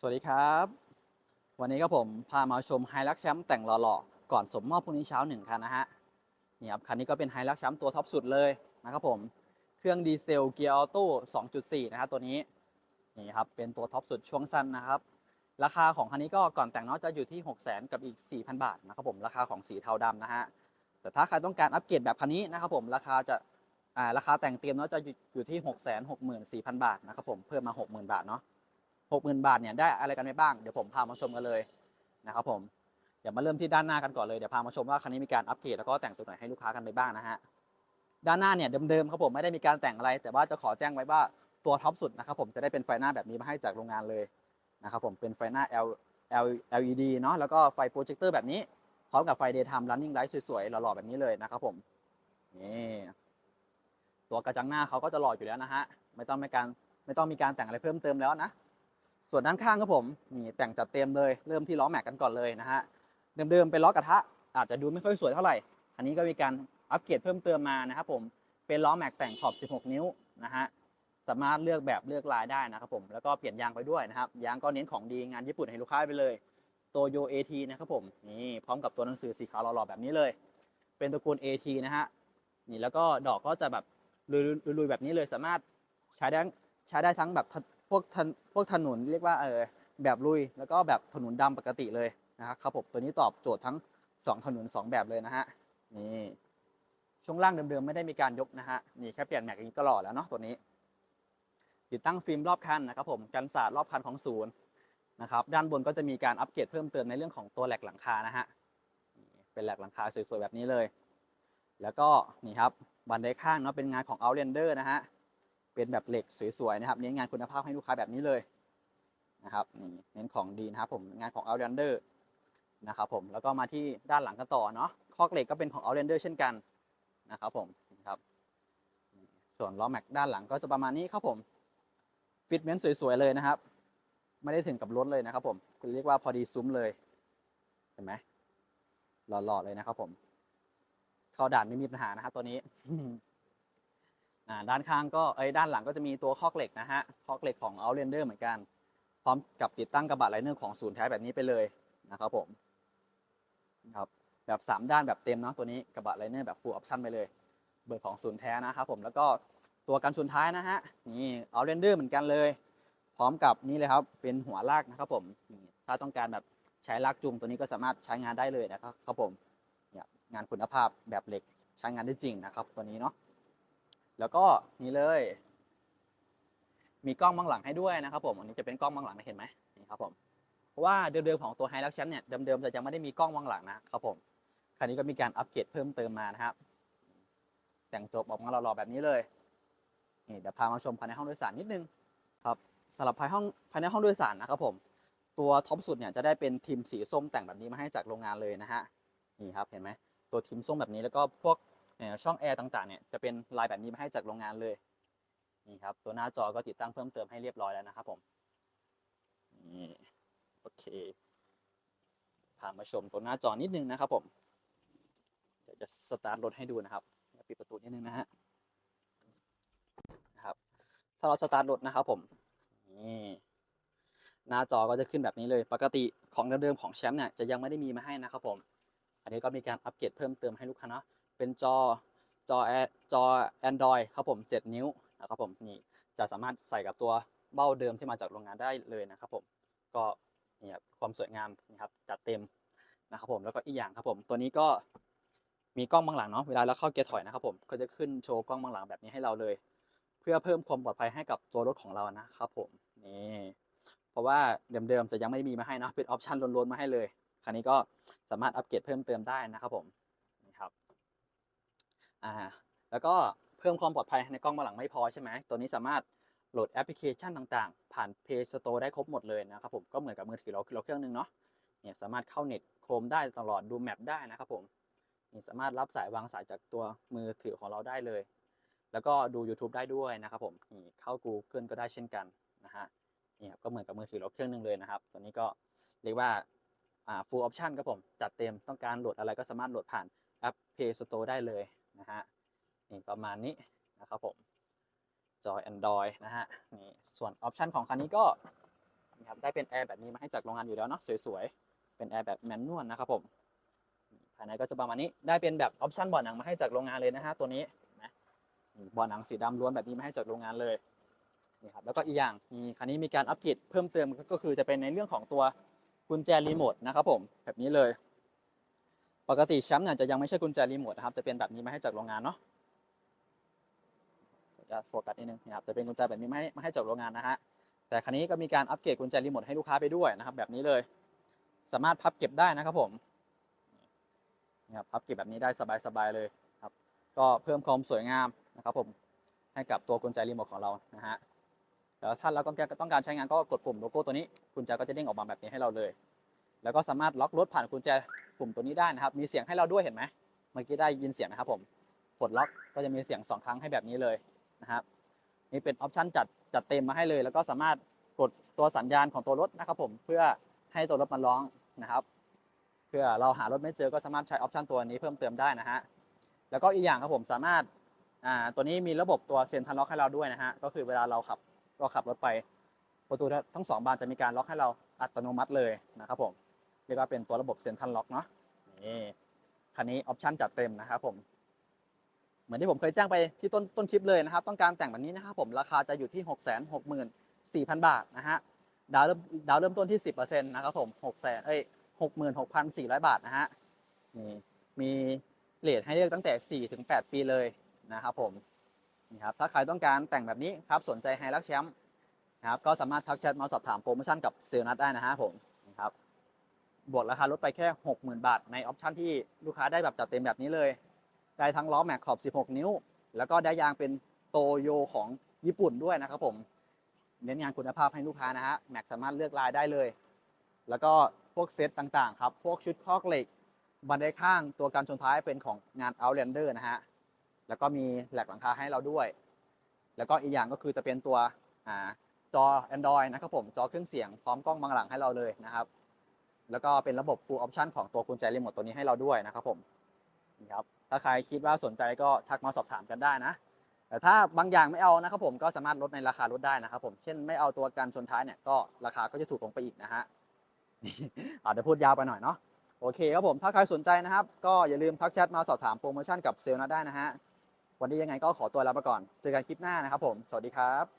สวัสดีครับ วันนี้ก็ผมพามาชมไฮลักแชมป์แต่งหล่อๆ ก่อนสมมอบพรุ่งนี้เช้าหนึ่งคันนะฮะนี่ครับคันนี้ก็เป็นไฮลักแชมป์ตัวท็อปสุดเลยนะครับผมเครื่องดีเซลเกียร์ออโต้2.4 นะครับตัวนี้นี่ครับเป็นตัวท็อปสุดช่วงสั้นนะครับ ราคาของคันนี้ก็ก่อนแต่งเนาะจะอยู่ที่ 6 0 0 0 0 0กับอีก 4,000 บาทนะครับผมราคาของสีเทาดำนะฮะแต่ถ้าใครต้องการอัปเกรดแบบคันนี้นะครับผมราคาจะราคาแต่งเตรียมเนาะจะอยู่อยู่ที่ 6 6 4 0 0 0 บาทนะครับผมเพิ่มมา 60,000 บาทเนาะ 60,000 บาทเนี่ยได้อะไรกันไปบ้างเดี๋ยวผมพามาชมกันเลยนะครับผมเดี๋ยวมาเริ่มที่ด้านหน้ากันก่อนเลยเดี๋ยวพามาชมว่าคันนี้มีการอัปเกรดแล้วก็แต่งตัวไหนให้ลูกค้ากันไปบ้างนะฮะด้านหน้าเนี่ยเดิมๆครับผมไม่ได้มีการแต่งอะไร แต่ว่าจะขอแจ้งไว้ว่าตัวท็อปสุดนะครับผมจะได้เป็นไฟหน้าแบบนี้มาให้จากโรงงานเลยนะครับผมเป็นไฟหน้า L L LED เนาะแล้วก็ไฟโปรเจคเตอร์แบบนี้พร้อมกับไฟ daytime running light สวยๆหล่อๆแบบนี้เลยนะครับผมนี่ตัวกระจังหน้าเขาก็จะหล่ออยู่แล้วนะฮะไม่ต้องมีการไม่ต้องมีการแต่งอะไรเพิ่มเติมแล้วนะ ส่วนด้านข้างครับผมนี่แต่งจัดเต็มเลยเริ่มที่ล้อแม็กกันก่อนเลยนะฮะเดิมๆเป็นล้อกระทะอาจจะดูไม่ค่อยสวยเท่าไหร่อันนี้ก็มีการอัปเกรดเพิ่มเติมมานะครับผมเป็นล้อแม็กแต่งขอบ 16 นิ้วนะฮะสามารถเลือกแบบเลือกลายได้นะครับผมแล้วก็เปลี่ยนยางไปด้วยนะครับยางก็เน้นของดีงานญี่ปุ่นให้ลูกค้าไปเลยโตโย AT นะครับผมนี่พร้อมกับตัวหนังสือสีขาวหล่อๆแบบนี้เลย เป็นตระกูล AT นะฮะนี่แล้วก็ดอกก็จะแบบลุยๆแบบนี้เลยสามารถใช้ได้ใช้ได้ทั้งแบบ พวกถนพวกถนนเรียกว่าเออแบบลุย แล้วก็แบบถนนดำปกติเลยนะครับครับผมตัวนี้ตอบโจทย์ทั้ง 2 ถนน 2 แบบเลยนะฮะนี่ช่วงล่างเดิมๆไม่ได้มีการยกนะฮะนี่แค่เปลี่ยนแม็กอย่างนี้ก็หล่อแล้วเนาะตัวนี้ ติดตั้งฟิล์มรอบคันนะครับผมกันสาดรอบคันของศูนย์นะครับด้านบนก็จะมีการอัปเกรดเพิ่มเติมในเรื่องของตัวแหลกหลังคานะฮะเป็นแหลกหลังคาสวยๆแบบนี้เลย แล้วก็นี่ครับบันไดข้างเนาะเป็นงานของ Outlander นะฮะ เป็นแบบเหล็กสวยๆนะครับ เน้นงานคุณภาพให้ลูกค้าแบบนี้เลยนะครับนี่เน้นของดีนะครับผมงานของ Outlander นะครับผมแล้วก็มาที่ด้านหลังกันต่อเนาะคอกเหล็กก็เป็นของ Outlander เช่นกันนะครับผมครับส่วนล้อแม็กด้านหลังก็จะประมาณนี้ครับผมฟิตเมนต์สวยๆเลยนะครับ ไม่ได้ถึงกับรถเลยนะครับผมคุณเรียกว่าพอดีซุ้มเลยเห็นไหมหล่อๆเลยนะครับผม เข้าด่านไม่มีปัญหานะครับตัวนี้ ด้านข้างก็เอ้ด้านหลังก็จะมีตัวคอกเหล็กนะฮะคอกเหล็กของ Outlander เหมือนกัน พร้อมกับติดตั้งกระบะไลเนอร์ของศูนย์แท้แบบนี้ไปเลยนะครับผมครับแบบ 3 ด้านแบบเต็มเนาะตัวนี้กระบะไลเนอร์แบบ full option ไปเลย เบอร์ของศูนย์แท้นะครับผมแล้วก็ตัวกันชนท้ายนะฮะนี่ Outlander เหมือนกันเลย พร้อมกับนี่เลยครับเป็นหัวลากนะครับผมถ้าต้องการแบบใช้ลากจูงตัวนี้ก็สามารถใช้งานได้เลยนะครับครับผมเนี่ยงานคุณภาพแบบเหล็กใช้งานได้จริงนะครับตัวนี้เนาะ แล้วก็นี่เลย มีกล้องมองหลังให้ด้วยนะครับ ผมอันนี้จะเป็นกล้องมองหลังนะเห็นไหมนี่ครับผมเพราะว่าเดิมๆของตัวไฮลักชันเนี่ยเดิมๆจะยังไม่ได้มีกล้องมองหลังนะครับผมคราวนี้ก็มีการอัปเกรดเพิ่มเติมมานะครับ แต่งจบออกมาหล่อๆแบบนี้เลยนี่เดี๋ยวพามาชมภายในห้องโดยสารนิดนึงครับสำหรับภายห้องภายในห้องโดยสารนะครับผมตัวท็อปสุดเนี่ยจะได้เป็นทีมสีส้มแต่งแบบนี้มาให้จากโรงงานเลยนะฮะนี่ครับเห็นไหมตัวทีมส้มแบบนี้แล้วก็พวก ช่องแอร์ต่างๆเนี่ยจะเป็นลายแบบนี้มาให้จากโรงงานเลยนี่ครับตัวหน้าจอก็ติดตั้งเพิ่มเติมให้เรียบร้อยแล้วนะครับผมนี่โอเคพามาชมตัวหน้าจอนิดนึงนะครับผมเดี๋ยวจะสตาร์ทรถให้ดูนะครับปิดประตูนิดนึงนะฮะนะครับสำหรับสตาร์ทรถนะครับผมนี่หน้าจอก็จะขึ้นแบบนี้เลย ปกติของเดิมๆของแชมป์เนี่ยจะยังไม่ได้มีมาให้นะครับผม อันนี้ก็มีการอัปเกรดเพิ่มเติมให้ลูกค้าเนาะ เป็นจอจอแอจอ Android ครับผม 7 นิ้วนะครับผมนี่จะสามารถใส่กับตัวเบ้าเดิมที่มาจากโรงงานได้เลยนะครับผมก็นี่ครับความสวยงามนะครับจัดเต็มนะครับผมแล้วก็อีกอย่างครับผมตัวนี้ก็มีกล้องบางหลังเนาะเวลาเราเข้าเกียร์ถอยนะครับผมก็จะขึ้นโชว์กล้องบางหลังแบบนี้ให้เราเลย เพื่อเพิ่มความปลอดภัยให้กับตัวรถของเรานะครับผมนี่เพราะว่าเดิมๆจะยังไม่มีมาให้นะเป็นออปชันล้วนๆมาให้เลยคราวนี้ก็สามารถอัปเกรดเพิ่มเติมได้นะครับผม อ่าแล้วก็เพิ่มความปลอดภัยในกล้องมาหลังไม่พอใช่ไหมตัวนี้สามารถโหลดแอปพลิเคชันต่างๆ ผ่าน Play Store ได้ครบหมดเลยนะครับผมก็เหมือนกับมือถือเราเราเครื่องนึงเนาะเนี่ยสามารถเข้าเน็ตโครมได้ตลอดดูแมปได้นะครับผมนี่สามารถรับสายวางสายจากตัวมือถือของเราได้เลย แล้วก็ดู YouTube ได้ด้วยนะครับผมนี่เข้า Google ก็ได้เช่นกันนะฮะนี่ครับก็เหมือนกับมือถือเราเครื่องนึงเลยนะครับตัวนี้ก็เรียกว่าอ่า full option ครับผมจัดเต็มต้องการโหลดอะไรก็สามารถโหลดผ่านแอป Play Store ได้เลย นะฮะนี่ประมาณนี้นะครับผมจอ Android นะฮะนี่ส่วนออปชันของคันนี้ก็นี่ครับได้เป็นแอร์แบบนี้มาให้จากโรงงานอยู่แล้วเนาะสวยๆ เป็นแอร์แบบแมนนวลนะครับผมภายในก็จะประมาณนี้ได้เป็นแบบออปชันเบาะหนังมาให้จากโรงงานเลยนะฮะตัวนี้นไหมนี่เบาะหนังสีดำล้วนแบบนี้มาให้จากโรงงานเลยนี่ครับแล้วก็อีกอย่างมีคันนี้มีการอัปเกรดเพิ่มเติมก็คือจะเป็นในเรื่องของตัวกุญแจรีโมทนะครับผมแบบนี้เลย ปกติแชมป์เนี่ยจะยังไม่ใช่กุญแจรีโมทนะครับ จะเป็นแบบนี้มาให้จากโรงงานเนาะขออนุญาตโฟกัสนิดนึงนะครับ จะเป็นกุญแจแบบนี้มาให้มาให้จากโรงงานนะฮะ แต่ครั้นี้ก็มีการอัปเกรดกุญแจรีโมทให้ลูกค้าไปด้วยนะครับ แบบนี้เลย สามารถพับเก็บได้นะครับผมนี่ครับพับเก็บแบบนี้ได้สบายๆเลยครับ ก็เพิ่มความสวยงามนะครับผม ให้กับตัวกุญแจรีโมทของเรานะฮะ แล้วถ้าเราต้องการใช้งานก็กดปุ่มโลโก้ตัวนี้ กุญแจก็จะเด้งออกมาแบบนี้ให้เราเลย แล้วก็สามารถล็อกรถผ่านกุญแจปุ่มตัวนี้ได้นะครับ มีเสียงให้เราด้วยเห็นไหมเมื่อกี้ได้ยินเสียงนะครับผมกดล็อกก็จะมีเสียงสองครั้งให้แบบนี้เลยนะครับนี่เป็นออปชันจัดจัดเต็มมาให้เลย แล้วก็สามารถกดตัวสัญญาณของตัวรถนะครับผมเพื่อให้ตัวรถมันร้องนะครับ เพื่อเราหารถไม่เจอก็สามารถใช้ออปชันตัวนี้เพิ่มเติมได้นะฮะแล้วก็อีกอย่างครับผมสามารถอ่าตัวนี้มีระบบตัวเซ็นทรัลล็อกให้เราด้วยนะฮะก็คือเวลาเราขับเราขับรถไปประตูทั้งสองบานจะมีการล็อกให้เราอัตโนมัติเลยนะครับผม เรียกว่าเป็นตัวระบบเซ็นทรัลล็อกเนาะนี่คันนี้ออปชันจัดเต็มนะครับผม เหมือนที่ผมเคยแจ้งไปที่ต้นต้นคลิปเลยนะครับ ต้องการแต่งแบบนี้นะครับผมราคาจะอยู่ที่ 6 6 4 0 0 0 บาทนะฮะดาวเริ่มดาวเริ่มต้นที่ 10%นะครับผม6แสนเอ้ย66,400 บาทนะฮะนี่มีเลทให้เลือกตั้งแต่4ถึง8ปีเลยนะครับผมนี่ครับถ้าใครต้องการแต่งแบบนี้ครับสนใจไฮรักแชมป์นะครับก็สามารถทักแชทมาสอบถามโปรโมชั่นกับเซลนัดได้นะฮะผมนะครับ บวกราคาลดไปแค่ 60,000 บาท ในออปชันที่ลูกค้าได้แบบจัดเต็มแบบนี้เลย ได้ทั้งล้อแม็กขอบ 16 นิ้ว แล้วก็ได้ยางเป็นโตโยของญี่ปุ่นด้วยนะครับผม เน้นงานคุณภาพให้ลูกค้านะฮะ แม็กสามารถเลือกลายได้เลย แล้วก็พวกเซตต่างๆ ครับ พวกชุดคอกเหล็ก บันไดข้างตัวการชนท้ายเป็นของงาน Outlander นะฮะ แล้วก็มีแหลกหลังคาให้เราด้วย แล้วก็อีกอย่างก็คือจะเป็นตัวอจอ Android นะครับผม จอเครื่องเสียงพร้อมกล้องบังหลังให้เราเลยนะครับ แล้วก็เป็นระบบ Full Option ของตัวกุญแจรีโมทตัวนี้ให้เราด้วยนะครับผมนี่ครับถ้าใครคิดว่าสนใจก็ทักมาสอบถามกันได้นะ แต่ถ้าบางอย่างไม่เอานะครับผมก็สามารถลดในราคาลดได้นะครับผมเช่นไม่เอาตัวกันชนท้ายเนี่ยก็ราคาก็จะถูกลงไปอีกนะฮะอาจจะเดี๋ยวพูดยาวไปหน่อยเนาะโอเคครับผมถ้าใครสนใจนะครับ ก็อย่าลืมทักแชทมาสอบถามโปรโมชั่นกับเซลล์นะได้นะฮะวันนี้ยังไงก็ขอตัวลาไปก่อน เจอกันคลิปหน้านะครับผม สวัสดีครับ